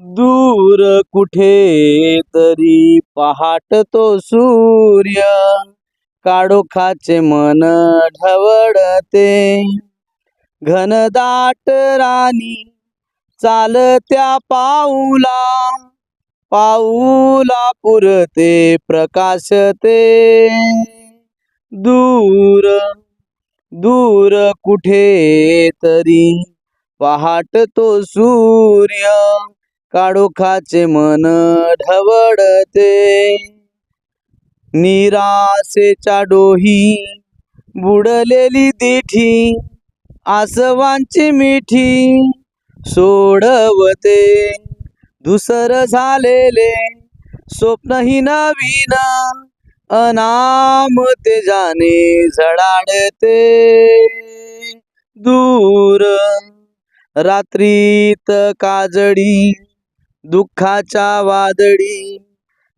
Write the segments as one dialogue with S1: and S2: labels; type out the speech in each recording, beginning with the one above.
S1: दूर कुठे तरी पहाट तो सूर्य. काडोखाचे मन ढवळते. घनदाट राणी चालत्या पाऊला. पाऊला पुरते प्रकाशते. दूर दूर कुठे तरी पहाट तो सूर्य. काडोखाचे मन ढवळते. निराशेच्या डोही बुडलेली दिठी आसवांची मिठी सोडवते. धुसर झालेले स्वप्नही नवीन अनाम तेजाने झडाडते दूर रात्रीत काजळी दुःखाच्या वादळी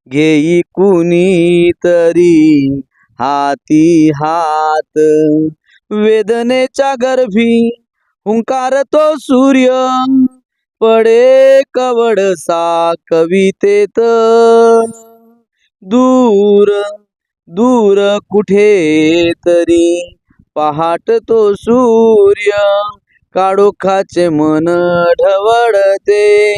S1: घेई कुणी तरी. हाती हात वेदनेच्या गर्भी हुंकारतो सूर्य. पडे कवडसा कवितेत. दूर दूर कुठे तरी. पहाट तो सूर्य काडोखाचे मन ढवळते.